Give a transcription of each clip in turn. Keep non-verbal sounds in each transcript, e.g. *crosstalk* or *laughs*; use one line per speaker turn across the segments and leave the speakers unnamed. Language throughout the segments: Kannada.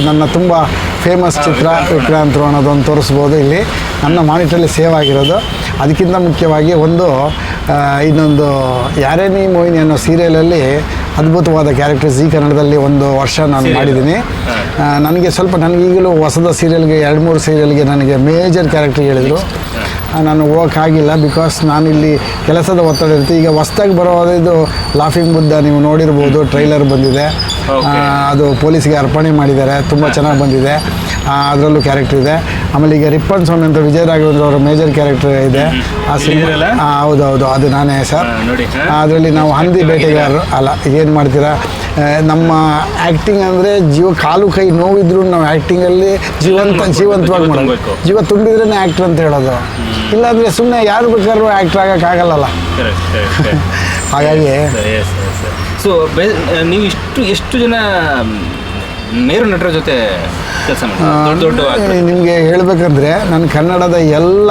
ನನ್ನ ತುಂಬ ಫೇಮಸ್ ಚಿತ್ರ ವಿಕ್ರಾಂತ್ ಅನ್ನೋದೊಂದು ತೋರಿಸ್ಬೋದು ಇಲ್ಲಿ. ನನ್ನ ಮಾನಿಟ್ರಲ್ಲಿ ಸೇವ್ ಆಗಿರೋದು. ಅದಕ್ಕಿಂತ ಮುಖ್ಯವಾಗಿ ಒಂದು ಇನ್ನೊಂದು ಯಾರೇ ನೀ ಮೋಹಿನಿ ಅನ್ನೋ ಸೀರಿಯಲಲ್ಲಿ ಅದ್ಭುತವಾದ ಕ್ಯಾರೆಕ್ಟರ್ಸ್ ಜಿ ಕನ್ನಡದಲ್ಲಿ ಒಂದು ವರ್ಷ ನಾನು ಮಾಡಿದ್ದೀನಿ. ನನಗೆ ಸ್ವಲ್ಪ ನನಗೀಗಲೂ ಹೊಸದ ಸೀರಿಯಲ್ಗೆ ಎರಡು ಮೂರು ಸೀರಿಯಲ್ಗೆ ನನಗೆ ಮೇಜರ್ ಕ್ಯಾರೆಕ್ಟರ್ ಹೇಳಿದರು. ನಾನು ಹೋಗೋಕ್ಕಾಗಿಲ್ಲ ಬಿಕಾಸ್ ನಾನಿಲ್ಲಿ ಕೆಲಸದ ಒತ್ತಡ ಇರುತ್ತೆ. ಈಗ ಹೊಸ್ದಾಗಿ ಬರೋದು ಲಾಫಿಂಗ್ ಬುದ್ಧ ನೀವು ನೋಡಿರ್ಬೋದು ಟ್ರೈಲರ್ ಬಂದಿದೆ. ಅದು ಪೊಲೀಸ್ಗೆ ಅರ್ಪಣೆ ಮಾಡಿದ್ದಾರೆ. ತುಂಬ ಚೆನ್ನಾಗಿ ಬಂದಿದೆ. ಅದರಲ್ಲೂ ಕ್ಯಾರೆಕ್ಟರ್ ಇದೆ. ಆಮೇಲೆ ಈಗ ರಿಪ್ಪನ್ ಸ್ವಾಮಿ ಅಂತ ವಿಜಯ ರಾಘವೇಂದ್ರ ಅವರ ಮೇಜರ್ ಕ್ಯಾರೆಕ್ಟರ್ ಇದೆ. ಆ? ಸಿನಿಮಾ ಹೌದು ಹೌದು ಅದು ನಾನೇ ಸರ್. ಅದರಲ್ಲಿ ನಾವು ಹಂದಿ ಬೇಟೆಗಾರರು ಅಲ್ಲ ಏನು ಮಾಡ್ತೀರಾ? ನಮ್ಮ ಆ್ಯಕ್ಟಿಂಗ್ ಅಂದರೆ ಜೀವ ಕಾಲು ಕೈ ನೋವಿದ್ರು ನಾವು ಆ್ಯಕ್ಟಿಂಗಲ್ಲಿ ಜೀವಂತ ಜೀವಂತವಾಗಿ
ಮಾಡಬೇಕು.
ಮಾಡೋದು ಜೀವ ತುಂಬಿದ್ರೇ ಆ್ಯಕ್ಟ್ರ್ ಅಂತ ಹೇಳೋದು. ಇಲ್ಲಾಂದರೆ ಸುಮ್ಮನೆ ಯಾರು ಬೇಕಾದ್ರೂ ಆ್ಯಕ್ಟ್ರ್ ಆಗೋಕ್ಕಾಗಲ್ಲ *laughs* ಹಾಗಾಗಿ
ಸೊ ನೀವು ಇಷ್ಟು ಎಷ್ಟು ಜನ ಮೇರು ನಟರ ಜೊತೆ ಕೆಲಸ ಮಾಡಿ ದೊಡ್ಡ ದೊಡ್ಡ actor.
ನಿಮಗೆ ಹೇಳಬೇಕಂದ್ರೆ ನನ್ನ ಕನ್ನಡದ ಎಲ್ಲ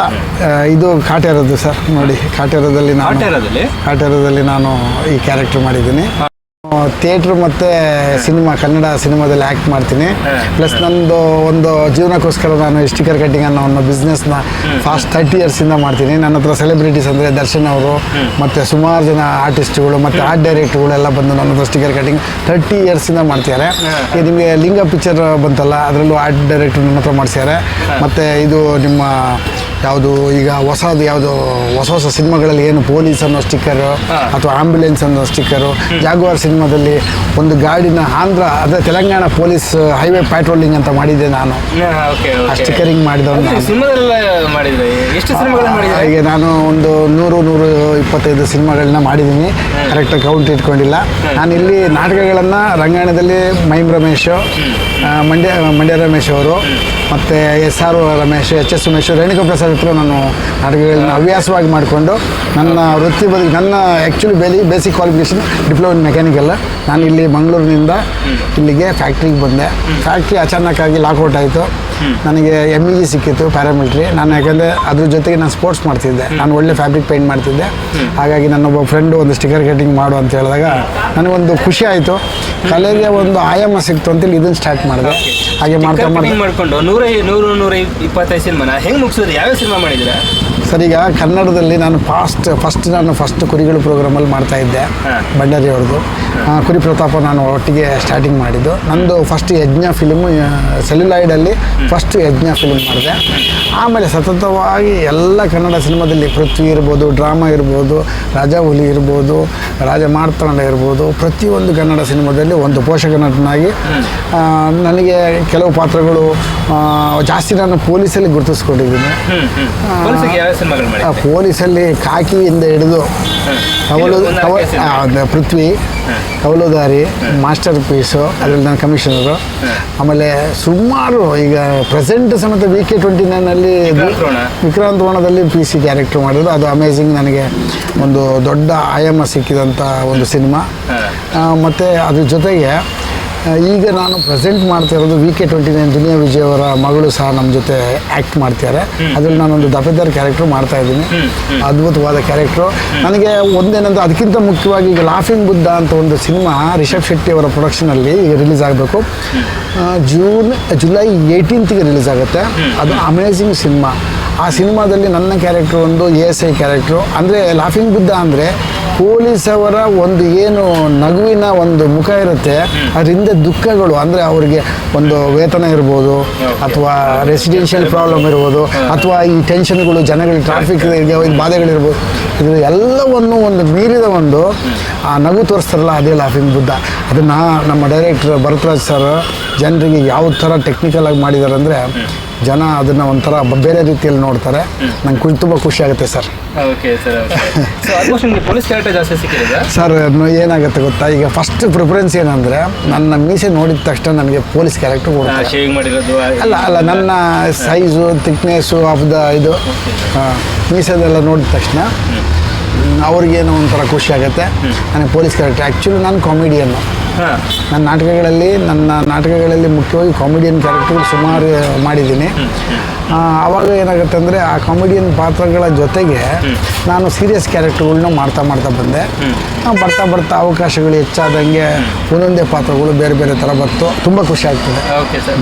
ಇದು ಕಾಟೇರದ್ದು ಸರ್ ನೋಡಿ ಕಾಟೇರದಲ್ಲಿ ನಾನು
ಕಾಟೇರದಲ್ಲಿ
ಕಾಟೇರದಲ್ಲಿ ನಾನು ಈ ಕ್ಯಾರೆಕ್ಟರ್ ಮಾಡಿದ್ದೀನಿ. ಥಿಯೇಟ್ರ್ ಮತ್ತು ಸಿನಿಮಾ ಕನ್ನಡ ಸಿನಿಮಾದಲ್ಲಿ ಆ್ಯಕ್ಟ್ ಮಾಡ್ತೀನಿ. ಪ್ಲಸ್ ನಂದು ಒಂದು ಜೀವನಕ್ಕೋಸ್ಕರ ನಾನು ಸ್ಟಿಕರ್ ಕಟ್ಟಿಂಗ್ ಅನ್ನೋ ಒಂದು ಬಿಸ್ನೆಸ್ನ ಫಾಸ್ಟ್ ತರ್ಟಿ ಇಯರ್ಸಿಂದ ಮಾಡ್ತೀನಿ. ನನ್ನ ಹತ್ರ ಸೆಲೆಬ್ರಿಟೀಸ್ ಅಂದರೆ ದರ್ಶನ್ ಅವರು ಮತ್ತು ಸುಮಾರು ಜನ ಆರ್ಟಿಸ್ಟ್ಗಳು ಮತ್ತು ಆರ್ಟ್ ಡೈರೆಕ್ಟ್ಗಳೆಲ್ಲ ಬಂದು ನನ್ನ ಹತ್ರ ಸ್ಟಿಕರ್ ಕಟ್ಟಿಂಗ್ ತರ್ಟಿ ಇಯರ್ಸಿಂದ ಮಾಡ್ತಿದ್ದಾರೆ. ಈಗ ನಿಮಗೆ ಲಿಂಗ ಪಿಕ್ಚರ್ ಬಂತಲ್ಲ ಅದರಲ್ಲೂ ಆರ್ಟ್ ಡೈರೆಕ್ಟರ್ ನನ್ನ ಹತ್ರ ಮಾಡಿಸ್ಯಾರೆ ಮತ್ತು ಇದು ನಿಮ್ಮ ಯಾವುದು ಈಗ ಹೊಸದು ಯಾವುದು ಹೊಸ ಹೊಸ ಸಿನಿಮಾಗಳಲ್ಲಿ ಏನು ಪೊಲೀಸ್ ಅನ್ನೋ ಸ್ಟಿಕ್ಕರು ಅಥವಾ ಆಂಬ್ಯುಲೆನ್ಸ್ ಅನ್ನೋ ಸ್ಟಿಕ್ಕರು ಜಾಗುವಾರ್ ಸಿನಿಮಾದಲ್ಲಿ ಒಂದು ಗಾಡಿನ ಆಂಧ್ರ ಅದೇ ತೆಲಂಗಾಣ ಪೊಲೀಸ್ ಹೈವೇ ಪ್ಯಾಟ್ರೋಲಿಂಗ್ ಅಂತ ಮಾಡಿದ್ದೆ ನಾನು. ಆ ಸ್ಟಿಕ್ಕರಿಂಗ್ ಮಾಡಿದವನು ಹಾಗೆ ನಾನು ಒಂದು ನೂರು ನೂರು ಇಪ್ಪತ್ತೈದು ಸಿನಿಮಾಗಳನ್ನ ಮಾಡಿದ್ದೀನಿ. ಕರೆಕ್ಟಾಗಿ ಕೌಂಟ್ ಇಟ್ಕೊಂಡಿಲ್ಲ. ನಾನು ಇಲ್ಲಿ ನಾಟಕಗಳನ್ನು ರಂಗಾಯಣದಲ್ಲಿ ಮೈಮ್ ರಮೇಶ್ ಮಂಡ್ಯ ಮಂಡ್ಯ ರಮೇಶ್ ಅವರು ಮತ್ತು S R Ramesh H S Umesh Renuka Prasad ಹತ್ರ ನಾನು ಅಡುಗೆಗಳನ್ನ ಹವ್ಯಾಸವಾಗಿ ಮಾಡಿಕೊಂಡು ನನ್ನ ವೃತ್ತಿ ಬದುಕು ನನ್ನ ಆ್ಯಕ್ಚುಲಿ ಬೇಲಿ ಬೇಸಿಕ್ ಕ್ವಾಲಿಫಿಕೇಷನ್ ಡಿಪ್ಲೊಮಾ ಇನ್ ನಾನು ಇಲ್ಲಿ ಮಂಗಳೂರಿನಿಂದ ಇಲ್ಲಿಗೆ ಫ್ಯಾಕ್ಟ್ರಿಗೆ ಬಂದೆ. ಫ್ಯಾಕ್ಟ್ರಿ ಅಚಾನಕ್ಕಾಗಿ ಲಾಕ್ಔಟ್ ಆಯಿತು. ನನಗೆ ಎಂ ಇ ಜಿ ಸಿಕ್ಕಿತ್ತು ಪ್ಯಾರಾಮಿಲ್ಟ್ರಿ ನಾನು ಯಾಕಂದರೆ ಅದ್ರ ಜೊತೆಗೆ ನಾನು ಸ್ಪೋರ್ಟ್ಸ್ ಮಾಡ್ತಿದ್ದೆ. ನಾನು ಒಳ್ಳೆ ಫ್ಯಾಬ್ರಿಕ್ ಪೇಂಟ್ ಮಾಡ್ತಿದ್ದೆ. ಹಾಗಾಗಿ ನನ್ನೊಬ್ಬ ಫ್ರೆಂಡು ಒಂದು ಸ್ಟಿಕರ್ ಕಟಿಂಗ್ ಮಾಡು ಅಂತ ಹೇಳಿದಾಗ ನನಗೊಂದು ಖುಷಿ ಆಯಿತು. ಕಲೆಗೆ ಒಂದು ಆಯಾಮ ಸಿಕ್ತು ಅಂತೇಳಿ ಇದನ್ನು ಸ್ಟಾರ್ಟ್ ಮಾಡಿದೆ. ಹಾಗೆ
ಕಟಿಂಗ್ ಮಾಡ್ಕೊಂಡು ನೂರ ನೂರು ನೂರ ಇಪ್ಪತ್ತೈದು ಸಿನಿಮಾನ ಹೆಂಗೆ ಮುಗಿಸೋದು ಯಾವ್ಯಾವ ಸಿನಿಮಾ ಮಾಡಿದ್ರೆ
ಸರ್ ಈಗ ಕನ್ನಡದಲ್ಲಿ ನಾನು ಫಾಸ್ಟ್ ಫಸ್ಟ್ ನಾನು ಫಸ್ಟ್ ಕುರಿಗಳು ಪ್ರೋಗ್ರಾಮಲ್ಲಿ ಮಾಡ್ತಾ ಇದ್ದೆ. ಭಂಡಾರಿ ಅವ್ರದ್ದು. ಕುರಿ ಪ್ರತಾಪ ನಾನು ಒಟ್ಟಿಗೆ ಸ್ಟಾರ್ಟಿಂಗ್ ಮಾಡಿದ್ದು. ನಂದು ಫಸ್ಟ್ ಯಜ್ಞ ಫಿಲ್ಮು ಸೆಲ್ಯುಲಾಯ್ಡಲ್ಲಿ ಫಸ್ಟ್ ಯಜ್ಞ ಫಿಲ್ಮ್ ಮಾಡಿದೆ. ಆಮೇಲೆ ಸತತವಾಗಿ ಎಲ್ಲ ಕನ್ನಡ ಸಿನಿಮಾದಲ್ಲಿ ಪೃಥ್ವಿ ಇರ್ಬೋದು ಡ್ರಾಮಾ ಇರ್ಬೋದು ರಾಜ ಹುಲಿ ಇರ್ಬೋದು ರಾಜ ಮಾರ್ತಾಂಡ ಇರ್ಬೋದು ಪ್ರತಿಯೊಂದು ಕನ್ನಡ ಸಿನಿಮಾದಲ್ಲಿ ಒಂದು ಪೋಷಕ ನಟನಾಗಿ ನನಗೆ ಕೆಲವು ಪಾತ್ರಗಳು ಜಾಸ್ತಿ ನಾನು ಪೊಲೀಸಲ್ಲಿ ಗುರುತಿಸ್ಕೊಂಡಿದ್ದೀನಿ. ಆ ಪೊಲೀಸಲ್ಲಿ ಕಾಕಿಯಿಂದ ಹಿಡಿದು ಕವಲು ಕವ ಪೃಥ್ವಿ ಕವಲುದಾರಿ ಮಾಸ್ಟರ್ ಪೀಸು ಅದರಲ್ಲಿ ನಾನು ಕಮಿಷನರು. ಆಮೇಲೆ ಸುಮಾರು ಈಗ ಪ್ರೆಸೆಂಟ್ ಸಮೇತ ವಿ ಕೆ ಟ್ವೆಂಟಿ ನೈನಲ್ಲಿ
ವಿಕ್ರಾಂತ್
ಓಣದಲ್ಲಿ ರೋಣದಲ್ಲಿ ಪಿ ಸಿ ಕ್ಯಾರೆಕ್ಟರ್ ಮಾಡಿದ್ರು. ಅದು ಅಮೇಝಿಂಗ್ ನನಗೆ ಒಂದು ದೊಡ್ಡ ಆಯಾಮ ಸಿಕ್ಕಿದಂಥ ಒಂದು ಸಿನಿಮಾ. ಮತ್ತು ಅದ್ರ ಜೊತೆಗೆ ಈಗ ನಾನು ಪ್ರೆಸೆಂಟ್ ಮಾಡ್ತಾ ಇರೋದು V K twenty nine Duniya Vijay ಅವರ ಮಗಳು ಸಹ ನಮ್ಮ ಜೊತೆ ಆ್ಯಕ್ಟ್ ಮಾಡ್ತಿದ್ದಾರೆ ಅದ್ರಲ್ಲಿ ನಾನೊಂದು ದಫೆದಾರ್ ಕ್ಯಾರೆಕ್ಟರ್ ಮಾಡ್ತಾ ಇದ್ದೀನಿ. ಅದ್ಭುತವಾದ ಕ್ಯಾರೆಕ್ಟ್ರು ನನಗೆ ಒಂದೇನಂತ ಅದಕ್ಕಿಂತ ಮುಖ್ಯವಾಗಿ ಈಗ ಲಾಫಿಂಗ್ ಬುದ್ಧ ಅಂತ ಒಂದು ಸಿನಿಮಾ ರಿಷಬ್ ಶೆಟ್ಟಿ ಅವರ ಪ್ರೊಡಕ್ಷನಲ್ಲಿ ಈಗ ರಿಲೀಸ್ ಆಗಬೇಕು. ಜೂನ್ ಜುಲೈ ಏಯ್ಟೀನ್ತ್ಗೆ ರಿಲೀಸ್ ಆಗುತ್ತೆ. ಅದು ಅಮೇಝಿಂಗ್ ಸಿನಿಮಾ. ಆ ಸಿನಿಮಾದಲ್ಲಿ ನನ್ನ ಕ್ಯಾರೆಕ್ಟರ್ ಒಂದು ಎ ಎಸ್ ಐ ಕ್ಯಾರೆಕ್ಟ್ರು. ಅಂದರೆ ಲಾಫಿಂಗ್ ಬುದ್ಧ ಅಂದರೆ ಪೊಲೀಸ್ ಅವರ ಒಂದು ಏನು ನಗುವಿನ ಒಂದು ಮುಖ ಇರುತ್ತೆ ಅದರಿಂದ ದುಃಖಗಳು. ಅಂದರೆ ಅವರಿಗೆ ಒಂದು ವೇತನ ಇರ್ಬೋದು ಅಥವಾ ರೆಸಿಡೆನ್ಷಿಯಲ್ ಪ್ರಾಬ್ಲಮ್ ಇರ್ಬೋದು ಅಥವಾ ಈ ಟೆನ್ಷನ್ಗಳು ಜನಗಳಿಗೆ ಟ್ರಾಫಿಕ್ ಬಾಧೆಗಳಿರ್ಬೋದು ಇದು ಎಲ್ಲವನ್ನು ಒಂದು ಮೀರಿದ ಒಂದು ಆ ನಗು ತೋರಿಸ್ತಾರಲ್ಲ ಅದೇ ಲಾಫಿಂಗ್ ಬುದ್ಧ. ಅದನ್ನು ನಮ್ಮ ಡೈರೆಕ್ಟರ್ ಭರತ್ರಾಜ್ ಸರ್ ಜನರಿಗೆ ಯಾವ ಥರ ಟೆಕ್ನಿಕಲ್ ಆಗಿ ಮಾಡಿದ್ದಾರೆ ಅಂದರೆ ಜನ ಅದನ್ನು ಒಂಥರ ಬೇರೆ ರೀತಿಯಲ್ಲಿ ನೋಡ್ತಾರೆ. ನಂಗೆ ಖುಷಿ ತುಂಬ ಖುಷಿ ಆಗುತ್ತೆ sir.
Okay *laughs* sir so almost ನಿಮಗೆ ಪೊಲೀಸ್ ಕ್ಯಾರೆಕ್ಟರ್ ಜಾಸ್ತಿ ಸಿಕ್ಕಿದೆ
ಸರ್ ನು- ಏನಾಗುತ್ತೆ ಗೊತ್ತಾ? ಈಗ ಫಸ್ಟ್ ಪ್ರಿಫರೆನ್ಸ್ ಏನಂದರೆ ನನ್ನ ಮೀಸೆ ನೋಡಿದ ತಕ್ಷಣ ನನಗೆ ಪೊಲೀಸ್ ಕ್ಯಾರೆಕ್ಟರ್ ಕೊಡ್ತಾರೆ
ಶೇವಿಂಗ್ ಮಾಡಿರೋದು
ಅಲ್ಲ ಅಲ್ಲ ನನ್ನ ಸೈಜು ತಿಕ್ನೆಸ್ಸು ಆಫ್ ದ ಇದು ಮೀಸೆದೆಲ್ಲ ನೋಡಿದ ತಕ್ಷಣ ಅವ್ರಿಗೇನೋ ಒಂಥರ ಖುಷಿ ಆಗುತ್ತೆ. ನನಗೆ ಪೊಲೀಸ್ ಕ್ಯಾರೆಕ್ಟರ್ ಆ್ಯಕ್ಚುಲಿ ನಾನು ಕಾಮಿಡಿಯನ್ನು ನನ್ನ ನಾಟಕಗಳಲ್ಲಿ ನನ್ನ ನಾಟಕಗಳಲ್ಲಿ ಮುಖ್ಯವಾಗಿ ಕಾಮಿಡಿಯನ್ ಕ್ಯಾರೆಕ್ಟರ್ ಸುಮಾರು ಮಾಡಿದ್ದೀನಿ. ಆವಾಗ ಏನಾಗುತ್ತೆ ಅಂದರೆ ಆ ಕಾಮಿಡಿಯನ್ ಪಾತ್ರಗಳ ಜೊತೆಗೆ ನಾನು ಸೀರಿಯಸ್ ಕ್ಯಾರೆಕ್ಟರ್ಗಳನ್ನ ಮಾಡ್ತಾ ಮಾಡ್ತಾ ಬಂದೆ. ಬರ್ತಾ ಬರ್ತಾ ಅವಕಾಶಗಳು ಹೆಚ್ಚಾದಂಗೆ ಒಂದೊಂದೇ ಪಾತ್ರಗಳು ಬೇರೆ ಬೇರೆ ಥರ ಬರ್ತು ತುಂಬ ಖುಷಿ ಆಗ್ತದೆ.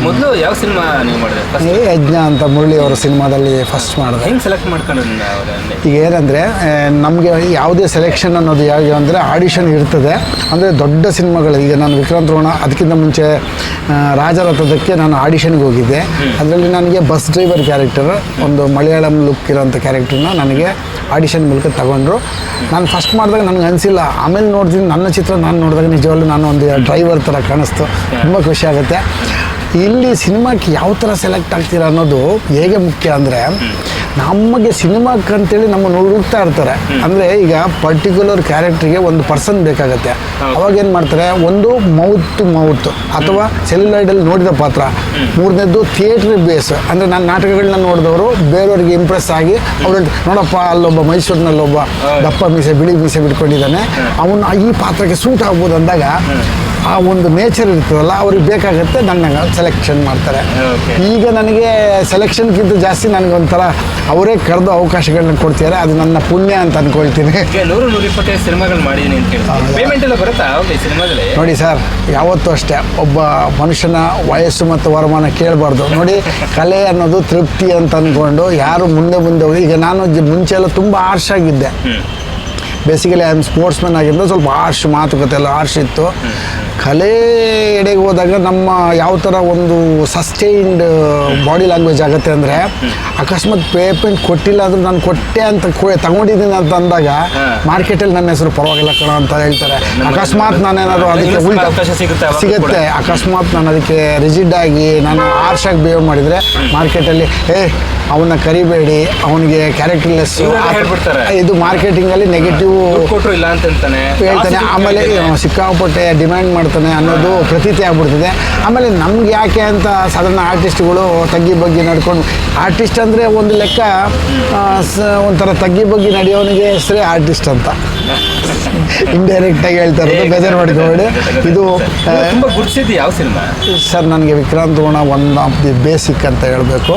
ಮೊದಲು ಯಾವ ಸಿನಿಮಾ ನೀವು ಮಾಡಿದೆ ಫಸ್ಟ್
ಯಜ್ಞ ಅಂತ ಮುರಳಿ ಅವರ ಸಿನಿಮಾದಲ್ಲಿ ಫಸ್ಟ್ ಮಾಡಿದೆ.
ಹೆಂಗ್ ಸೆಲೆಕ್ಟ್ ಮಾಡ್ಕೊಂಡು
ಈಗ ಏನಂದರೆ ನಮಗೆ ಯಾವುದೇ ಸೆಲೆಕ್ಷನ್ ಅನ್ನೋದು ಯಾವ್ಯಾವ ಅಂದರೆ ಆಡಿಷನ್ ಇರ್ತದೆ. ಅಂದರೆ ದೊಡ್ಡ ಸಿನಿಮಾಗಳು ಈಗ ನಾನು ವಿಕ್ರಾಂತ್ ರೋಣ ಅದಕ್ಕಿಂತ ಮುಂಚೆ ರಾಜರಥದಕ್ಕೆ ನಾನು ಆಡಿಷನ್ಗೆ ಹೋಗಿದ್ದೆ. ಅದರಲ್ಲಿ ನನಗೆ ಬಸ್ ಡ್ರೈವರ್ ಕ್ಯಾರೆಕ್ಟರ್ ಒಂದು ಮಲಯಾಳಂ ಲುಕ್ ಇರೋಂಥ ಕ್ಯಾರೆಕ್ಟರ್ನ ನನಗೆ ಆಡಿಷನ್ ಮೂಲಕ ತಗೊಂಡ್ರು. ನಾನು ಫಸ್ಟ್ ಮಾಡಿದಾಗ ನನಗೆ ಅನಿಸಿಲ್ಲ. ಆಮೇಲೆ ನೋಡ್ತೀನಿ ನನ್ನ ಚಿತ್ರ ನಾನು ನೋಡಿದಾಗ ನಿಜವಾಗ್ಲೂ ನಾನು ಒಂದು ಡ್ರೈವರ್ ಥರ ಕಾಣಿಸ್ತು. ತುಂಬ ಖುಷಿ ಆಗುತ್ತೆ. ಇಲ್ಲಿ ಸಿನಿಮಾಕ್ಕೆ ಯಾವ ಥರ ಸೆಲೆಕ್ಟ್ ಆಗ್ತೀರ ಅನ್ನೋದು ಹೇಗೆ ಮುಖ್ಯ ಅಂದರೆ ನಮಗೆ ಸಿನಿಮಾಕ್ಕಂತೇಳಿ ನಮ್ಮ ಹುಡುಕ್ತಾ ಇರ್ತಾರೆ. ಅಂದರೆ ಈಗ ಪರ್ಟಿಕ್ಯುಲರ್ ಕ್ಯಾರೆಕ್ಟ್ರಿಗೆ ಒಂದು ಪರ್ಸನ್ ಬೇಕಾಗುತ್ತೆ. ಅವಾಗ ಏನು ಮಾಡ್ತಾರೆ? ಒಂದು ಮೌತ್ ಟು ಮೌತ್ ಅಥವಾ ಸೆಲ್ಯುಲೈಡಲ್ಲಿ ನೋಡಿದ ಪಾತ್ರ. ಮೂರನೇದು ಥಿಯೇಟ್ರ್ ಬೇಸ್ ಅಂದರೆ ನಾನು ನಾಟಕಗಳನ್ನ ನೋಡಿದವರು ಬೇರೆಯವ್ರಿಗೆ ಇಂಪ್ರೆಸ್ ಆಗಿ ಅವ್ರು ನೋಡಪ್ಪ, ಅಲ್ಲೊಬ್ಬ ಮೈಸೂರಿನಲ್ಲೊಬ್ಬ ದಪ್ಪ ಮೀಸೆ, ಬಿಳಿ ಮೀಸೆ ಬಿಟ್ಕೊಂಡಿದ್ದಾನೆ. ಅವನು ಈ ಪಾತ್ರಕ್ಕೆ ಸೂಟ್ ಆಗ್ಬೋದು ಅಂದಾಗ ಆ ಒಂದು ನೇಚರ್ ಇರ್ತದಲ್ಲ, ಅವ್ರಿಗೆ ಬೇಕಾಗುತ್ತೆ ನನ್ನ ಸೆಲೆಕ್ಷನ್ ಮಾಡ್ತಾರೆ. ಈಗ ನನಗೆ ಸೆಲೆಕ್ಷನ್ಗಿಂತ ಜಾಸ್ತಿ ನನಗೆ ಒಂಥರ ಅವರೇ ಕರೆದು ಅವಕಾಶಗಳನ್ನ ಕೊಡ್ತಿದ್ದಾರೆ ಅದು ನನ್ನ ಪುಣ್ಯ ಅಂತ ಅನ್ಕೊಳ್ತೀನಿ.
ಈಗ ನೂರು ನೂರ ಇಪ್ಪತ್ತೈದು ಸಿನಿಮಾಗಳು ಮಾಡಿದೀನಿ ಅಂತ ಹೇಳಿ ಪೇಮೆಂಟ್ ಎಲ್ಲ ಬರುತ್ತಾ? ಅವಾಗ ಸಿನಿಮಾದಲ್ಲಿ?
ನೋಡಿ ಸರ್ ಯಾವತ್ತೂ ಅಷ್ಟೇ. ಒಬ್ಬ ಮನುಷ್ಯನ ವಯಸ್ಸು ಮತ್ತು ವರಮಾನ ಕೇಳಬಾರ್ದು. ನೋಡಿ ಕಲೆ ಅನ್ನೋದು ತೃಪ್ತಿ ಅಂತ ಅಂದ್ಕೊಂಡು ಯಾರು ಮುಂದೆ ಮುಂದೆ ಹೋಗಿ ಈಗ ನಾನು ಮುಂಚೆ ಎಲ್ಲ ತುಂಬ ಆರ್ಷ್ ಆಗಿದ್ದೆ. Basically I am sports man ಆಗಿದ್ದು. ಸ್ವಲ್ಪ ಆರ್ಷ್ ಮಾತುಕತೆ ಎಲ್ಲ ಆರ್ಷ್ ಇತ್ತು. ಕಲೆ ಎಡೆಗೆ ಹೋದಾಗ ನಮ್ಮ ಯಾವ ಥರ ಒಂದು ಸಸ್ಟೈನ್ಡ್ ಬಾಡಿ ಲ್ಯಾಂಗ್ವೇಜ್ ಆಗುತ್ತೆ ಅಂದರೆ ಅಕಸ್ಮಾತ್ ಪೇಮೆಂಟ್ ಕೊಟ್ಟಿಲ್ಲ ಅಂದ್ರೆ ನಾನು ಕೊಟ್ಟೆ ಅಂತ ತಗೊಂಡಿದ್ದೀನಿ ಅಂತ ಅಂದಾಗ. ಮಾರ್ಕೆಟಲ್ಲಿ ನನ್ನ ಹೆಸರು ಪರವಾಗಿಲ್ಲ ಕಣ ಅಂತ ಹೇಳ್ತಾರೆ. ಅಕಸ್ಮಾತ್ ನಾನೇನಾದ್ರು ಅದಕ್ಕೆ ಉಲ್ಟಾ
ಸಿಗುತ್ತೆ
ಅಕಸ್ಮಾತ್ ನಾನು ಅದಕ್ಕೆ ರಿಜಿಡ್ ಆಗಿ ನಾನು ಆರ್ಷಾಗಿ ಬಿಹೇವ್ ಮಾಡಿದರೆ ಮಾರ್ಕೆಟಲ್ಲಿ ಏ ಅವನ್ನ ಕರಿಬೇಡಿ ಅವನಿಗೆ ಕ್ಯಾರೆಕ್ಟರ್ಲೆಸ್. ಇದು ಮಾರ್ಕೆಟಿಂಗಲ್ಲಿ ನೆಗೆಟಿವ್ ಹೇಳ್ತಾನೆ. ಆಮೇಲೆ ಸಿಕ್ಕಾಪಟ್ಟೆ ಡಿಮ್ಯಾಂಡ್ ಮಾಡ್ತಾನೆ ಅನ್ನೋದು ಪ್ರತೀತಿ ಆಗ್ಬಿಡ್ತಿದೆ. ಆಮೇಲೆ ನಮ್ಗೆ ಯಾಕೆ ಅಂತ ಸಾಧಾರಣ ಆರ್ಟಿಸ್ಟ್ಗಳು ತಗ್ಗಿ ಬಗ್ಗಿ ನಡ್ಕೊಂಡು ಆರ್ಟಿಸ್ಟ್ ಅಂದರೆ ಒಂದು ಲೆಕ್ಕ ಒಂಥರ ತಗ್ಗಿ ಬಗ್ಗಿ ನಡೆಯೋನಿಗೆ ಹೆಸರೇ ಆರ್ಟಿಸ್ಟ್ ಅಂತ. ಇಂಡೈರೆಕ್ಟ್ ಆಗಿ ಹೇಳ್ತಾ ಇರೋದು ಬೇಜಾರು ಮಾಡ್ಕೊಬೇಡಿ ಇದು
ಯಾವ ಸಿನಿಮಾ?
ಸರ್ ನನಗೆ ವಿಕ್ರಾಂತ್ ಗುಣ ಒನ್ ಆಫ್ ದಿ ಬೇಸಿಕ್ ಅಂತ ಹೇಳಬೇಕು.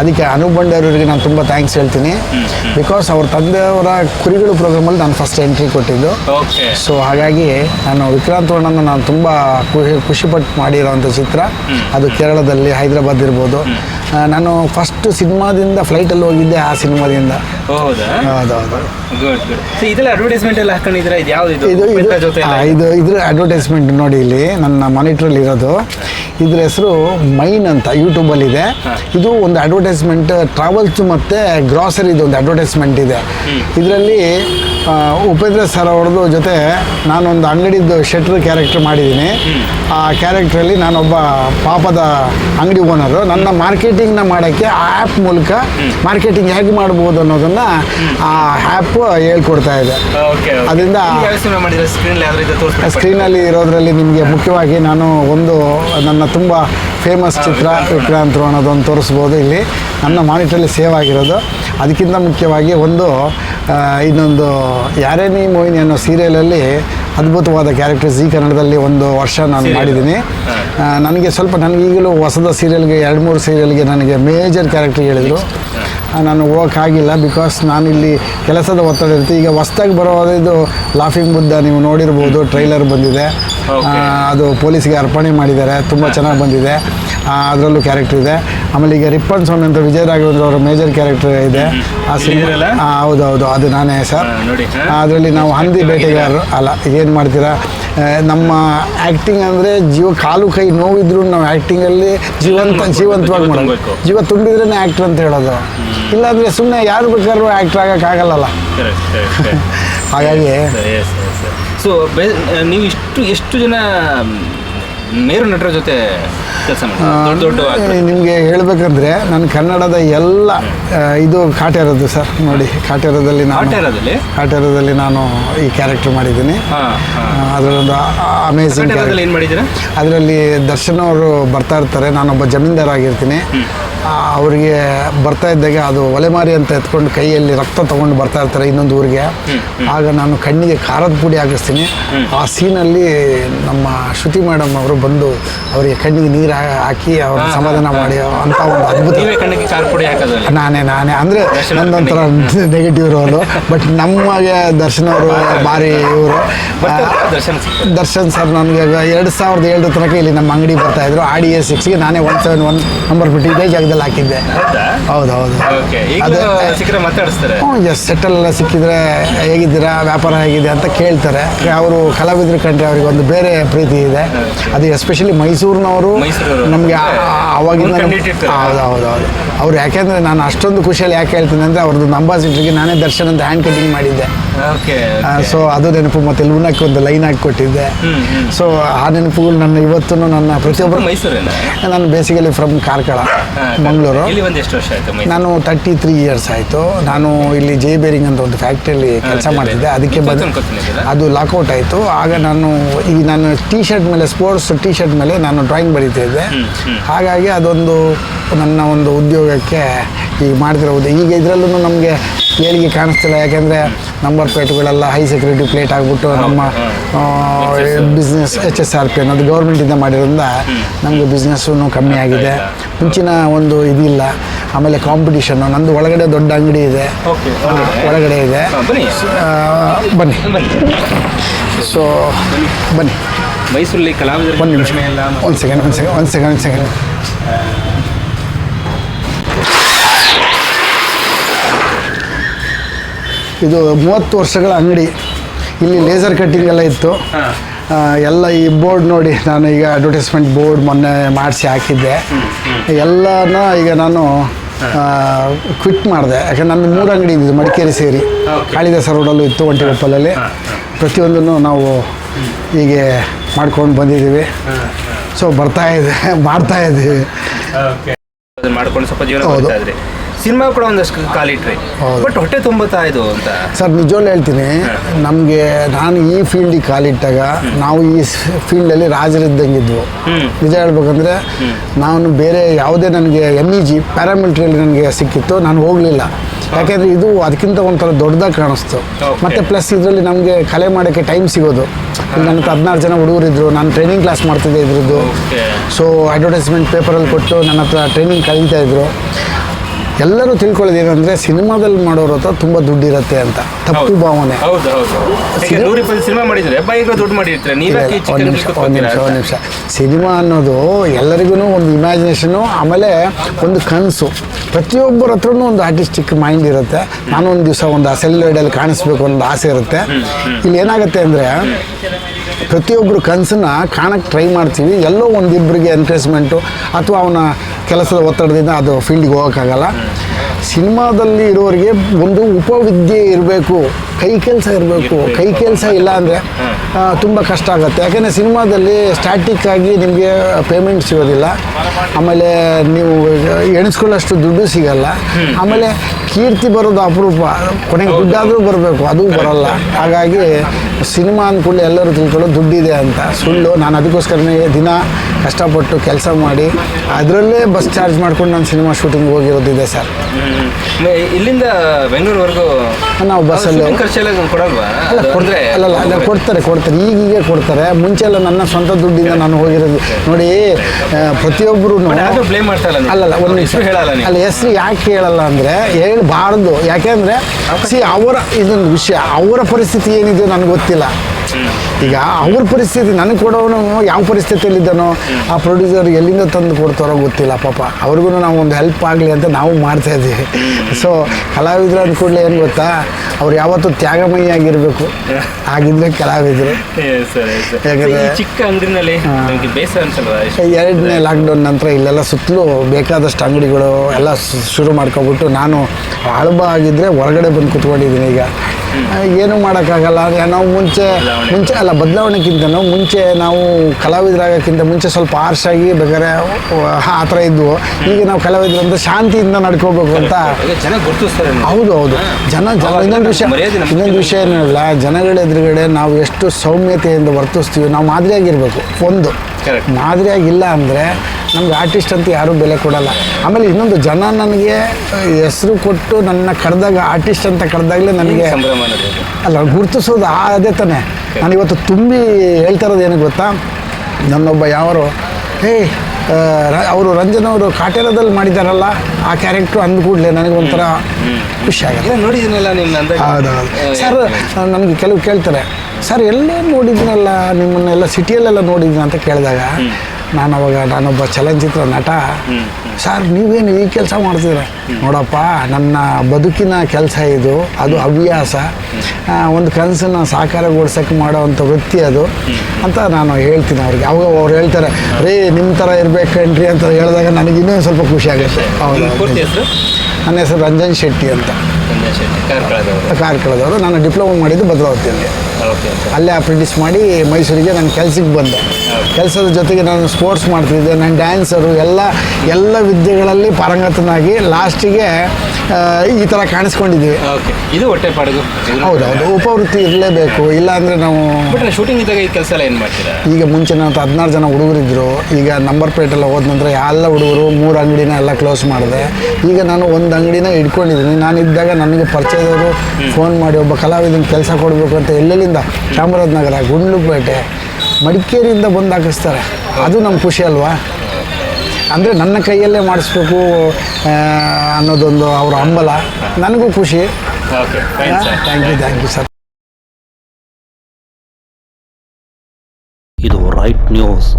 ಅದಕ್ಕೆ ಅನುಬಂಡರವರಿಗೆ ನಾನು ತುಂಬ ಥ್ಯಾಂಕ್ಸ್ ಹೇಳ್ತೀನಿ. ಬಿಕಾಸ್ ಅವ್ರ ತಂದೆಯವರ ಕುರಿಗಳು ಪ್ರೋಗ್ರಾಮಲ್ಲಿ ನಾನು ಫಸ್ಟ್ ಎಂಟ್ರಿ ಕೊಟ್ಟಿದ್ದು. ಸೊ ಹಾಗಾಗಿ ನಾನು ವಿಕ್ರಾಂತ್ ಗುಣನ ನಾನು ತುಂಬ ಖುಷಿ ಖುಷಿಪಟ್ಟು ಮಾಡಿರೋವಂಥ ಚಿತ್ರ. ಅದು ಕೇರಳದಲ್ಲಿ ಹೈದರಾಬಾದ್ ಇರ್ಬೋದು. ನಾನು ಫಸ್ಟ್ ಸಿನಿಮಾದಿಂದ ಫ್ಲೈಟಲ್ಲಿ ಹೋಗಿದ್ದೆ ಆ ಸಿನಿಮಾದಿಂದ ಹೌದೌದು
ಅಡ್ವರ್ಟೈಸ್ಮೆಂಟ್ ಎಲ್ಲ ಹಾಕೊಂಡಿದ್ರೆ ಇದು ಇದು?
ಇದು ಇದು ಇದು ಇದ್ರ ಅಡ್ವರ್ಟೈಸ್ಮೆಂಟ್ ನೋಡಿ ಇಲ್ಲಿ ನನ್ನ ಮಾನಿಟ್ರಲ್ಲಿ ಇರೋದು. ಇದ್ರ ಹೆಸರು ಮೈನ್ ಅಂತ ಯೂಟ್ಯೂಬಲ್ಲಿದೆ ಇದು. ಒಂದು ಅಡ್ವರ್ಟೈಸ್ಮೆಂಟ್ ಟ್ರಾವೆಲ್ಸ್ ಮತ್ತು ಗ್ರಾಸರಿದು ಒಂದು ಅಡ್ವರ್ಟೈಸ್ಮೆಂಟ್ ಇದೆ. ಇದರಲ್ಲಿ ಉಪೇಂದ್ರ ಸರ್ ಅವ್ರದ್ದು ಜೊತೆ ನಾನೊಂದು ಅಂಗಡಿದ್ದು ಶೆಟ್ರ್ ಕ್ಯಾರೆಕ್ಟರ್ ಮಾಡಿದ್ದೀನಿ. ಆ ಕ್ಯಾರೆಕ್ಟ್ರಲ್ಲಿ ನಾನೊಬ್ಬ ಪಾಪದ ಅಂಗಡಿ ಓನರು ನನ್ನ ಮಾರ್ಕೆಟಿಂಗ್ನ ಮಾಡೋಕ್ಕೆ ಆ ಆ್ಯಪ್ ಮೂಲಕ ಮಾರ್ಕೆಟಿಂಗ್ ಹೇಗೆ ಮಾಡ್ಬೋದು ಅನ್ನೋದನ್ನು ಆ ಆ್ಯಪ್ ಹೇಳ್ಕೊಡ್ತಾ ಇದೆ. ಅದರಿಂದ ಸ್ಕ್ರೀನಲ್ಲಿ ಇರೋದ್ರಲ್ಲಿ ನಿಮಗೆ ಮುಖ್ಯವಾಗಿ ನಾನು ಒಂದು ನನ್ನ ತುಂಬ ಫೇಮಸ್ ಚಿತ್ರ ವಿಕ್ರಾಂತ್ ಅನ್ನೋದೊಂದು ತೋರಿಸ್ಬೋದು ಇಲ್ಲಿ. ನನ್ನ ಮಾನಿಟ್ರಲ್ಲಿ ಸೇವ್ ಆಗಿರೋದು. ಅದಕ್ಕಿಂತ ಮುಖ್ಯವಾಗಿ ಒಂದು ಇನ್ನೊಂದು ಯಾರೇ ನೀ ಮೋಹಿನಿ ಅನ್ನೋ ಸೀರಿಯಲಲ್ಲಿ ಅದ್ಭುತವಾದ ಕ್ಯಾರೆಕ್ಟರ್ ಜಿ ಕನ್ನಡದಲ್ಲಿ ಒಂದು ವರ್ಷ ನಾನು. ಮಾಡಿದ್ದೀನಿ. ನನಗೆ ಸ್ವಲ್ಪ ನನಗೆ ಈಗಲೂ ಹೊಸದ ಸೀರಿಯಲ್ಗೆ ಎರಡು ಮೂರು ಸೀರಿಯಲ್ಗೆ ನನಗೆ ಮೇಜರ್ ಕ್ಯಾರೆಕ್ಟರ್ ಹೇಳಿದರು. ನಾನು ಹೋಗೋಕ್ಕಾಗಿಲ್ಲ ಬಿಕಾಸ್ ನಾನಿಲ್ಲಿ ಕೆಲಸದ ಒತ್ತಡ ಇರುತ್ತೆ. ಈಗ ಹೊಸ್ದಾಗಿ ಬರೋದು ಲಾಫಿಂಗ್ ಬುದ್ಧ ನೀವು ನೋಡಿರ್ಬೋದು ಟ್ರೈಲರ್ ಬಂದಿದೆ. ಅದು ಪೊಲೀಸ್ಗೆ ಅರ್ಪಣೆ ಮಾಡಿದ್ದಾರೆ ತುಂಬ ಚೆನ್ನಾಗಿ ಬಂದಿದೆ. ಅದರಲ್ಲೂ ಕ್ಯಾರೆಕ್ಟರ್ ಇದೆ. ಆಮೇಲೆ ಈಗ ರಿಪ್ಪನ್ ಸೌಂಡ್ ಅಂತ ವಿಜಯ ರಾಘವೇಂದ್ರ ಅವರ ಮೇಜರ್ ಕ್ಯಾರೆಕ್ಟರ್ ಇದೆ. ಆ? ಸಿನಿಮಾ ಹೌದು ಹೌದು ಅದು ನಾನೇ ಸರ್. ಅದರಲ್ಲಿ ನಾವು ಹಂದಿ ಬೇಟೆಗಾರರು ಅಲ್ಲ ಏನು ಮಾಡ್ತೀರಾ? ನಮ್ಮ ಆ್ಯಕ್ಟಿಂಗ್ ಅಂದರೆ ಜೀವ ಕಾಲು ಕೈ ನೋವಿದ್ರು ನಾವು ಆ್ಯಕ್ಟಿಂಗಲ್ಲಿ ಜೀವಂತ ಜೀವಂತವಾಗಿ
ಮಾಡಬೇಕು
ಮಾಡೋದು ಜೀವ ತುಂಬಿದ್ರೇ ಆ್ಯಕ್ಟ್ರ್ ಅಂತ ಹೇಳೋದು. ಇಲ್ಲಾಂದರೆ ಸುಮ್ಮನೆ ಯಾರು ಬೇಕಾದ್ರೂ ಆ್ಯಕ್ಟ್ರ್
ಆಗೋಕ್ಕಾಗಲ್ಲ *laughs*
ಹಾಗಾಗಿ
ಸೊ ನೀವು ಇಷ್ಟು ಎಷ್ಟು ಜನ ಮೇರು ನಟರ ಜೊತೆ ಕೆಲಸ.
ನಿಮಗೆ ಹೇಳಬೇಕಂದ್ರೆ ನನ್ನ ಕನ್ನಡದ ಎಲ್ಲ ಇದು ಕಾಟೇರದ್ದು ಸರ್ ನೋಡಿ ಕಾಟೇರದಲ್ಲಿ ನಾನು
ಕಾಟೇರದಲ್ಲಿ?
ಕಾಟೇರದಲ್ಲಿ ನಾನು ಈ ಕ್ಯಾರೆಕ್ಟರ್ ಮಾಡಿದ್ದೀನಿ. ಅದರಲ್ಲೊಂದು ಅಮೇಝಿಂಗ್ ಅದರಲ್ಲಿ ದರ್ಶನ್ ಅವರು ಬರ್ತಾ ಇರ್ತಾರೆ ನಾನೊಬ್ಬ ಜಮೀನ್ದಾರ್ ಆಗಿರ್ತೀನಿ. ಅವರಿಗೆ ಬರ್ತಾ ಇದ್ದಾಗ ಅದು ಒಲೆಮಾರಿ ಅಂತ ಎತ್ಕೊಂಡು ಕೈಯಲ್ಲಿ ರಕ್ತ ತಗೊಂಡು ಬರ್ತಾ ಇರ್ತಾರೆ ಇನ್ನೊಂದು ಊರಿಗೆ. ಆಗ ನಾನು ಕಣ್ಣಿಗೆ ಖಾರದ ಪುಡಿ ಹಾಕಿಸ್ತೀನಿ. ಆ ಸೀನಲ್ಲಿ ನಮ್ಮ ಶ್ರುತಿ ಮೇಡಮ್ ಅವರು ಬಂದು ಅವರಿಗೆ ಕಣ್ಣಿಗೆ ನೀರು ಹಾಕಿ ಅವ್ರ ಸಮಾಧಾನ ಮಾಡಿ ಅಂತ ಒಂದು ಅದ್ಭುತ
ನೀವೇ ಕಣ್ಣಿಗೆ ಖಾರ ಪುಡಿ ಹಾಕೋದ್ರಲ್ಲಿ?
ನಾನೇ ನಾನೇ. ಅಂದರೆ ನಂದೊಂಥರ ನೆಗೆಟಿವ್ ರೋಲು ಬಟ್ ನಮಗೆ ದರ್ಶನ್ ಅವರು ಭಾರಿ ಇವರು.
ದರ್ಶನ
ಸರ್ ನನಗೆ ಎರಡು ಸಾವಿರದ ಏಳರ ತನಕ ಇಲ್ಲಿ ನಮ್ಮ ಅಂಗಡಿ ಬರ್ತಾ ಇದ್ರು. ಆಡಿ ಎ ಸಿಕ್ಸ್ಗೆ ನಾನೇ ಒನ್ ಸೆವೆನ್ ಒನ್ ನಂಬರ್ ಬಿಟ್ಟು ಇದೇ ಜಾಗದಲ್ಲಿ ಹಾಕಿದ್ದೆ.
ಹೌದಾ?
ಹೌದು ಹ್ಞೂ ಎಸ್ ಸೆಟಲ್ ಎಲ್ಲ ಸಿಕ್ಕಿದ್ರೆ ಹೇಗಿದ್ದೀರಾ? ವ್ಯಾಪಾರ ಹೇಗಿದೆ ಅಂತ ಕೇಳ್ತಾರೆ. ಅವರು ಕಲಾವಿದ್ರು ಕಂಡ್ರೆ ಅವ್ರಿಗೆ ಒಂದು ಬೇರೆ ಪ್ರೀತಿ ಇದೆ. ಅದು ಎಸ್ಪೆಷಲಿ ಮೈಸೂರಿನವರು. ನಮಗೆ ಅವಾಗಿಂದ. ಹೌದು ಹೌದು ಹೌದು. ಅವ್ರು ಯಾಕೆಂದರೆ ನಾನು ಅಷ್ಟೊಂದು ಖುಷಿಯಲ್ಲಿ ಯಾಕೆ ಹೇಳ್ತೀನಿ ಅಂದರೆ ಅವ್ರದ್ದು ಅಂಬಾಸಿಡ್ರಿಗೆ ನಾನೇ ದರ್ಶನ್ ಅಂತ ಹ್ಯಾಂಡ್ ಕಟಿಂಗ್ ಮಾಡಿದ್ದೆ. ಸೊ ಅದು ನೆನಪು ಮತ್ತೆ ಲೂನಕ್ಕೆ ಒಂದು ಲೈನ್ ಹಾಕಿ ಕೊಟ್ಟಿದ್ದೆ. ಸೊ ಆ ನೆನಪುಗಳು ನನ್ನ ಇವತ್ತು ನನ್ನ ಪ್ರತಿಯೊಬ್ಬರು
ಮೈಸೂರಿನ?
ನಾನು ಬೇಸಿಕಲಿ ಫ್ರಮ್ ಕಾರ್ಕಳ ಮಂಗಳೂರು. ನಾನು ತರ್ಟಿ ತ್ರೀ ಇಯರ್ಸ್ ಆಯಿತು ನಾನು ಇಲ್ಲಿ ಜೈ ಬೇರಿಂಗ್ ಅಂತ ಒಂದು ಫ್ಯಾಕ್ಟ್ರಿಯಲ್ಲಿ ಕೆಲಸ ಮಾಡ್ತಿದ್ದೆ. ಅದಕ್ಕೆ ಬಂದು ಅದು ಲಾಕೌಟ್ ಆಯಿತು. ಆಗ ನಾನು ಈ ನಾನು ಟೀ ಶರ್ಟ್ ಮೇಲೆ ಸ್ಪೋರ್ಟ್ಸ್ ಟೀ ಶರ್ಟ್ ಮೇಲೆ ನಾನು ಡ್ರಾಯಿಂಗ್ ಬರೀತಿದ್ದೆ
ಹ್ಮ್.
ಹಾಗಾಗಿ ಅದೊಂದು ನನ್ನ ಒಂದು ಉದ್ಯೋಗಕ್ಕೆ ಈಗ ಮಾಡ್ತಿರೋದು. ಈಗ ಇದರಲ್ಲೂ ನಮಗೆ ಏಳಿಗೆ ಕಾಣಿಸ್ತಿಲ್ಲ. ಯಾಕೆಂದರೆ ನಂಬರ್ ಪ್ಲೇಟ್ಗಳೆಲ್ಲ ಹೈ ಸೆಕ್ಯೂರಿಟಿ ಪ್ಲೇಟ್ ಆಗಿಬಿಟ್ಟು ನಮ್ಮ. Business H S R P ಅನ್ನೋದು ಗೌರ್ಮೆಂಟಿಂದ ಮಾಡಿರೋದ್ರಿಂದ ನಮಗೆ ಬಿಸ್ನೆಸ್ಸು ಕಮ್ಮಿ ಆಗಿದೆ. ಮುಂಚಿನ ಒಂದು ಇದಿಲ್ಲ. ಆಮೇಲೆ ಕಾಂಪಿಟಿಷನ್ನು ನಂದು ಒಳಗಡೆ ದೊಡ್ಡ ಅಂಗಡಿ ಇದೆ. ಒಳಗಡೆ? ಇದೆ.
ಬನ್ನಿ.
ಸೊ ಬನ್ನಿ.
ಮೈಸೂರಲ್ಲಿ ಕಲಾವಿದರು
ಒಂದು ನಿಮಿಷ. ಒಂದು ಸೆಕೆಂಡ್ ಒಂದು ಸೆಕೆಂಡ್ ಒಂದು ಸೆಕೆಂಡ್ ಒಂದು ಸೆಕೆಂಡ್ ಇದು ಮೂವತ್ತು ವರ್ಷಗಳ ಅಂಗಡಿ. ಇಲ್ಲಿ ಲೇಸರ್ ಕಟ್ಟಿಂಗ್ ಎಲ್ಲ ಇತ್ತು. ಎಲ್ಲ ಈ ಬೋರ್ಡ್ ನೋಡಿ ನಾನು ಈಗ ಅಡ್ವರ್ಟೈಸ್ಮೆಂಟ್ ಬೋರ್ಡ್ ಮೊನ್ನೆ ಮಾಡಿಸಿ ಹಾಕಿದ್ದೆ. ಎಲ್ಲನ ಈಗ ನಾನು ಕ್ವಿಟ್ ಮಾಡಿದೆ. ಯಾಕಂದ್ರೆ ನಾನು ಮೂರು ಅಂಗಡಿ ಇದ್ದಿದ್ದು ಮಡಿಕೇರಿ ಸೇರಿ. ಕಾಳಿದಾಸ ರೋಡಲ್ಲೂ ಇತ್ತು ಒಂಟಿಗೊಪ್ಪಲಲ್ಲಿ ಪ್ರತಿಯೊಂದನ್ನು ನಾವು ಹೀಗೆ ಮಾಡ್ಕೊಂಡು ಬಂದಿದ್ದೀವಿ. ಸೊ ಬರ್ತಾ ಇದೆ *laughs* ಮಾಡ್ತಾ ಇದ್ದೀವಿ.
ಮಾಡ್ಕೊಂಡು ಸ್ವಲ್ಪ ಜೀವನ
ಹೌದು.
ಮಾಡ್ತಾ ಇದ್ರಿ. ಸಿನಿಮಾ ಕೂಡ ಒಂದಷ್ಟು ಕಾಲಿಟ್ರಿ
ಹೌದು.
ಬಟ್ ಹೊಟ್ಟೆ ತುಂಬುತ್ತಾ ಇದು ಅಂತ?
ಸರ್ ನಿಜವಾಗ್ಲೂ ಹೇಳ್ತೀನಿ. ನಮಗೆ ನಾನು ಈ ಫೀಲ್ಡಿಗೆ ಕಾಲಿಟ್ಟಾಗ ನಾವು ಈ ಫೀಲ್ಡಲ್ಲಿ ರಾಜರಿದ್ದಂಗಿದ್ವು.
ಹ್ಮ್.
ನಿಜ ಹೇಳ್ಬೇಕಂದ್ರೆ ನಾನು ಬೇರೆ ಯಾವುದೇ ನನಗೆ ಎಂ ಇ ಜಿ ಪ್ಯಾರಾಮಿಲಿಟ್ರಿಯಲ್ಲಿ ನನಗೆ ಸಿಕ್ಕಿತ್ತು. ನಾನು ಹೋಗಲಿಲ್ಲ. ಯಾಕೆಂದರೆ ಇದು ಅದಕ್ಕಿಂತ ಒಂಥರ ದೊಡ್ಡದಾಗಿ ಕಾಣಿಸ್ತು. ಮತ್ತೆ ಪ್ಲಸ್ ಇದರಲ್ಲಿ ನಮಗೆ ಕಲೆ ಮಾಡೋಕ್ಕೆ ಟೈಮ್ ಸಿಗೋದು. ನನಗೆ ನನ್ನ ಹತ್ರ ಹದಿನಾರು ಜನ ಹುಡುಗರಿದ್ರು ನಾನು ಟ್ರೈನಿಂಗ್ ಕ್ಲಾಸ್ ಮಾಡ್ತಿದ್ದೆ ಇದ್ರದ್ದು. ಸೊ ಅಡ್ವರ್ಟೈಸ್ಮೆಂಟ್ ಪೇಪರಲ್ಲಿ ಕೊಟ್ಟು ನನ್ನ ಹತ್ರ ಟ್ರೈನಿಂಗ್ ಕಲಿತಾ ಇದ್ರು. ಎಲ್ಲರೂ ತಿಳ್ಕೊಳ್ಳೋದು ಏನಂದ್ರೆ ಸಿನಿಮಾದಲ್ಲಿ ಮಾಡೋರ ಹತ್ರ ತುಂಬ ದುಡ್ಡಿರುತ್ತೆ ಅಂತ. ತಪ್ಪು ಭಾವನೆ.
ಹೌದು ಹೌದು. ಯಾಕೆ
ಸಿನಿ-
ನೂರು ಇಪ್ಪತ್ತು ಸಿನಿಮಾ ಮಾಡಿದ್ರೆ? ದುಡ್ಡು ಮಾಡಿರ್ತಾರೆ?
ಒಂದು ನಿಮಿಷ ಒಂದು ನಿಮಿಷ ಒಂದು ನಿಮಿಷ. ಸಿನಿಮಾ ಅನ್ನೋದು ಎಲ್ಲರಿಗೂ ಒಂದು ಇಮ್ಯಾಜಿನೇಷನು ಆಮೇಲೆ ಒಂದು ಕನಸು. ಪ್ರತಿಯೊಬ್ಬರ ಹತ್ರನೂ ಒಂದು ಆರ್ಟಿಸ್ಟಿಕ್ ಮೈಂಡ್ ಇರುತ್ತೆ. ನಾನು ಒಂದು ದಿವಸ ಒಂದು ಸೆಲ್ಯುಲೈಡಲ್ಲಿ ಕಾಣಿಸ್ಬೇಕು ಅನ್ನೋ ಆಸೆ ಇರುತ್ತೆ. ಇಲ್ಲಿ ಏನಾಗುತ್ತೆ ಅಂದರೆ ಪ್ರತಿಯೊಬ್ಬರು ಕನಸನ್ನ ಕಾಣಕ್ಕೆ ಟ್ರೈ ಮಾಡ್ತೀವಿ. ಎಲ್ಲೋ ಒಂದಿಬ್ಬರಿಗೆ ಎನ್ಕರೇಜ್ಮೆಂಟು ಅಥವಾ ಅವನ ಕೆಲಸದ ಒತ್ತಡದಿಂದ ಅದು ಫೀಲ್ಡ್ಗೆ ಹೋಗೋಕ್ಕಾಗಲ್ಲ. ಸಿನಿಮಾದಲ್ಲಿ ಇರೋರಿಗೆ ಒಂದು ಉಪವಿದ್ಯೆ ಇರಬೇಕು. ಕೈ ಕೆಲಸ ಇರಬೇಕು ಕೈ ಕೆಲಸ ಇಲ್ಲ ಅಂದರೆ ತುಂಬ ಕಷ್ಟ ಆಗುತ್ತೆ. ಯಾಕೆಂದರೆ ಸಿನಿಮಾದಲ್ಲಿ ಸ್ಟ್ಯಾಟಿಕ್ ಆಗಿ ನಿಮಗೆ ಪೇಮೆಂಟ್ ಸಿಗೋದಿಲ್ಲ. ಆಮೇಲೆ ನೀವು ಎಣಿಸ್ಕೊಳ್ಳೋಷ್ಟು ದುಡ್ಡು ಸಿಗಲ್ಲ. ಆಮೇಲೆ ಕೀರ್ತಿ ಬರೋದು ಅಪರೂಪ. ಕೊನೆಗೆ ದುಡ್ಡಾದರೂ ಬರಬೇಕು ಅದು ಬರಲ್ಲ. ಹಾಗಾಗಿ ಸಿನಿಮಾ ಅಂದ್ಕೊಳ್ಳಿ ಎಲ್ಲರೂ ತಿಳ್ಕೊಳ್ಳೋದು ದುಡ್ಡಿದೆ ಅಂತ. ಸುಳ್ಳು ನಾನು ಅದಕ್ಕೋಸ್ಕರನೇ ದಿನ ಕಷ್ಟಪಟ್ಟು ಕೆಲಸ ಮಾಡಿ ಅದರಲ್ಲೇ ಬಸ್ ಚಾರ್ಜ್ ಮಾಡ್ಕೊಂಡು ನಾನು ಸಿನಿಮಾ ಶೂಟಿಂಗ್ ಹೋಗಿರೋದಿದೆ ಸರ್
ಇಲ್ಲಿಂದ ಬೆಂಗಳೂರುವರೆಗೂ
ನಾವು ಬಸ್ಸಲ್ಲಿ
ಕೊಡಲ್ವಾ?
ಕೊಡ್ತಾರೆ
ಅಂದ್ರೆ
ಅಲ್ಲ ಕೊಡ್ತಾರೆ ಕೊಡ್ತಾರೆ. ಈಗೀಗ ಕೊಡ್ತಾರೆ. ಮುಂಚೆ ಎಲ್ಲ ನನ್ನ ಸ್ವಂತ ದುಡ್ಡಿಂದ ನಾನು ಹೋಗಿರೋದು. ನೋಡಿ ಪ್ರತಿಯೊಬ್ಬರು
ಬ್ಲೇಮ್
ಅಲ್ಲಲ್ಲ ಒಂದು
ಹೆಸರು ಹೇಳಲ್ಲ
ಅಲ್ಲ ಹೆಸರು ಯಾಕೆ ಹೇಳಲ್ಲ ಅಂದರೆ ಹೇಳಬಾರ್ದು. ಯಾಕೆಂದರೆ ಸಿ ಅವರ ಇದೊಂದು ವಿಷಯ. ಅವರ ಪರಿಸ್ಥಿತಿ ಏನಿದೆ ನನಗೆ ಗೊತ್ತಿಲ್ಲ. ಈಗ ಅವ್ರ ಪರಿಸ್ಥಿತಿ ನನಗೆ ಕೊಡೋನು ಯಾವ ಪರಿಸ್ಥಿತಿಯಲ್ಲಿದ್ದಾನೋ ಆ ಪ್ರೊಡ್ಯೂಸರ್ ಎಲ್ಲಿಂದ ತಂದು ಕೊಡ್ತಾರೋ ಗೊತ್ತಿಲ್ಲ ಪಾಪ. ಅವ್ರಿಗೂ ನಾವು ಒಂದು ಹೆಲ್ಪ್ ಆಗಲಿ ಅಂತ ನಾವು ಮಾಡ್ತಾ ಇದ್ದೀವಿ. ಸೊ ಕಲಾವಿದ್ರು ಅಂದ ಕೂಡಲೇ ಏನು ಗೊತ್ತಾ? ಅವ್ರು ಯಾವತ್ತೂ ತ್ಯಾಗಮಯಿ ಆಗಿರಬೇಕು. ಆಗಿದ್ರೆ ಕಲಾವಿದರು.
ಚಿಕ್ಕ ಅಂಗಡಿನಲ್ಲಿ
ಎರಡನೇ ಲಾಕ್ಡೌನ್ ನಂತರ ಇಲ್ಲೆಲ್ಲ ಸುತ್ತಲೂ ಬೇಕಾದಷ್ಟು ಅಂಗಡಿಗಳು ಎಲ್ಲ ಶುರು ಮಾಡ್ಕೊಬಿಟ್ಟು ನಾನು ಆಳ್ಬ ಆಗಿದ್ದರೆ ಹೊರಗಡೆ ಬಂದು ಕುತ್ಕೊಂಡಿದ್ದೀನಿ ಈಗ. ಏನು ಮಾಡೋಕ್ಕಾಗಲ್ಲ. ನಾವು ಮುಂಚೆ ಮುಂಚೆ ಅಲ್ಲ ಬದಲಾವಣೆಗಿಂತ ಮುಂಚೆ ನಾವು ಕಲಾವಿದರಾಗೋಕ್ಕಿಂತ ಮುಂಚೆ ಸ್ವಲ್ಪ ಆರ್ಷಾಗಿ ಬೇಕಾದ್ರೆ ಆ ಥರ ಇದ್ವು. ಈಗ ನಾವು ಕಲಾವಿದರಂತ ಅಂತ ಶಾಂತಿಯಿಂದ ನಡ್ಕೋಬೇಕು ಅಂತ. ಹೌದು ಹೌದು. ಜನ ಜನ ಇನ್ನೊಂದು ವಿಷಯ ಇನ್ನೊಂದು ವಿಷಯ ಏನಿಲ್ಲ ಜನಗಳ ಎದುರುಗಡೆ ನಾವು ಎಷ್ಟು ಸೌಮ್ಯತೆಯಿಂದ ವರ್ತಿಸ್ತೀವಿ ನಾವು ಮಾದರಿಯಾಗಿರ್ಬೇಕು. ಒಂದು. ಮಾದರಿಯಾಗಿಲ್ಲ ಅಂದರೆ ನಮ್ಗೆ ಆರ್ಟಿಸ್ಟ್ ಅಂತ ಯಾರೂ ಬೆಲೆ ಕೊಡಲ್ಲ. ಆಮೇಲೆ ಇನ್ನೊಂದು ಜನ ನನಗೆ ಹೆಸರು ಕೊಟ್ಟು ನನ್ನ ಕರೆದಾಗ ಆರ್ಟಿಸ್ಟ್ ಅಂತ ಕರೆದಾಗಲೇ ನನಗೆ ಅಲ್ಲ ಗುರುತಿಸೋದು ಆ ಅದೇ ತಾನೆ. ನಾನು ಇವತ್ತು ತುಂಬಿ ಹೇಳ್ತಾ ಇರೋದು ಏನು ಗೊತ್ತಾ? ನನ್ನೊಬ್ಬ ಯಾವರು ಹೇ ಅವರು ರಂಜನ್ ಅವರು ಕಾಟೇರದಲ್ಲಿ ಮಾಡಿದಾರಲ್ಲ ಆ ಕ್ಯಾರೆಕ್ಟ್ರು ಅಂದ ಕೂಡಲೇ ನನಗೆ ಒಂಥರ ಖುಷಿ ಆಗುತ್ತೆ.
ನೋಡಿದ್ದೀನಲ್ಲ
ಹೌದೌದು. ಸರ್ ನನಗೆ ಕೆಲವು ಕೇಳ್ತಾರೆ ಸರ್ ಎಲ್ಲೇ ನೋಡಿದ್ದೀನಲ್ಲ ನಿಮ್ಮನ್ನೆಲ್ಲ ಸಿಟಿಯಲ್ಲೆಲ್ಲ ನೋಡಿದ್ನ? ಅಂತ ಕೇಳಿದಾಗ ನಾನು ಅವಾಗ ನಾನೊಬ್ಬ ಚಲನಚಿತ್ರ ನಟ. ಸರ್ ನೀವೇನು ಈ ಕೆಲಸ ಮಾಡ್ತೀರ? ನೋಡಪ್ಪ ನನ್ನ ಬದುಕಿನ ಕೆಲಸ ಇದು ಅದು ಹವ್ಯಾಸ. ಒಂದು ಕನಸನ್ನು ಸಾಕಾರಗೊಳಿಸೋಕೆ ಮಾಡೋವಂಥ ವೃತ್ತಿ ಅದು ಅಂತ ನಾನು ಹೇಳ್ತೀನಿ ಅವ್ರಿಗೆ. ಅವಾಗ ಅವ್ರು ಹೇಳ್ತಾರೆ ರೇ ನಿಮ್ಮ ಥರ ಇರಬೇಕೇನ್ರಿ ಅಂತ ಹೇಳಿದಾಗ ನನಗೆ ಇನ್ನೂ ಸ್ವಲ್ಪ ಖುಷಿ ಆಗುತ್ತೆ. ನನ್ನ ಹೆಸರು ರಂಜನ್ ಶೆಟ್ಟಿ ಅಂತ.
ಕಾರ್ಕಳದವರು.
ನಾನು ಡಿಪ್ಲೊಮಾ ಮಾಡಿದ್ದು ಭದ್ರಾವತಿಯಲ್ಲಿ. ಅಲ್ಲೇ ಅಪ್ರೆಂಟಿಸ್ ಮಾಡಿ ಮೈಸೂರಿಗೆ ನಾನು ಕೆಲಸಕ್ಕೆ ಬಂದೆ. ಕೆಲಸದ ಜೊತೆಗೆ ನಾನು ಸ್ಪೋರ್ಟ್ಸ್ ಮಾಡ್ತಿದ್ದೆ. ನಾನು ಡ್ಯಾನ್ಸರು ಎಲ್ಲ ಎಲ್ಲ ವಿದ್ಯೆಗಳಲ್ಲಿ ಪಾರಂಗತನಾಗಿ ಲಾಸ್ಟಿಗೆ ಈ ಥರ ಕಾಣಿಸ್ಕೊಂಡಿದ್ದೀವಿ.
ಓಕೆ ಇದು ಹೊಟ್ಟೆ ಹೌದು
ಹೌದೌದು ಉಪವೃತ್ತಿ ಇರಲೇಬೇಕು. ಇಲ್ಲ ಅಂದರೆ ನಾವು
ಬಿಟ್ರೆ ಶೂಟಿಂಗ್ ಇದ್ದಾಗ ಈ ಕೆಲಸ ಎಲ್ಲ ಏನು ಮಾಡ್ತೀರಾ?
ಈಗ ಮುಂಚೆ ನಾವು ಹದಿನಾರು ಜನ ಹುಡುಗರಿದ್ದರು ಈಗ ನಂಬರ್ ಪ್ಲೇಟೆಲ್ಲ ಹೋದ ನಂತರ ಎಲ್ಲ ಹುಡುಗರು ಮೂರು ಅಂಗಡಿನ ಎಲ್ಲ ಕ್ಲೋಸ್ ಮಾಡಿದೆ. ಈಗ ನಾನು ಒಂದು ಅಂಗಡಿನ ಇಟ್ಕೊಂಡಿದ್ದೀನಿ ನಾನು ಇದ್ದಾಗ ನನಗೆ ಪರಿಚಯದವರು ಫೋನ್ ಮಾಡಿ ಒಬ್ಬ ಕಲಾವಿದನ ಕೆಲಸ ಕೊಡಬೇಕು ಅಂತ ಎಲ್ಲೆಲ್ಲಿಂದ? ಚಾಮರಾಜನಗರ ಗುಂಡ್ಲುಪೇಟೆ. ಮಡಿಕೇರಿಯಿಂದ ಬಂದು ಹಾಕಿಸ್ತಾರೆ. ಅದು ನಮ್ಮ ಖುಷಿ ಅಲ್ವಾ? ಅಂದರೆ ನನ್ನ ಕೈಯಲ್ಲೇ ಮಾಡಿಸ್ಬೇಕು ಅನ್ನೋದೊಂದು ಅವರ ಹಂಬಲ. ನನಗೂ ಖುಷಿ.
Okay
thank you thank you sir
ಇದು ರೈಟ್ ನ್ಯೂಸ್.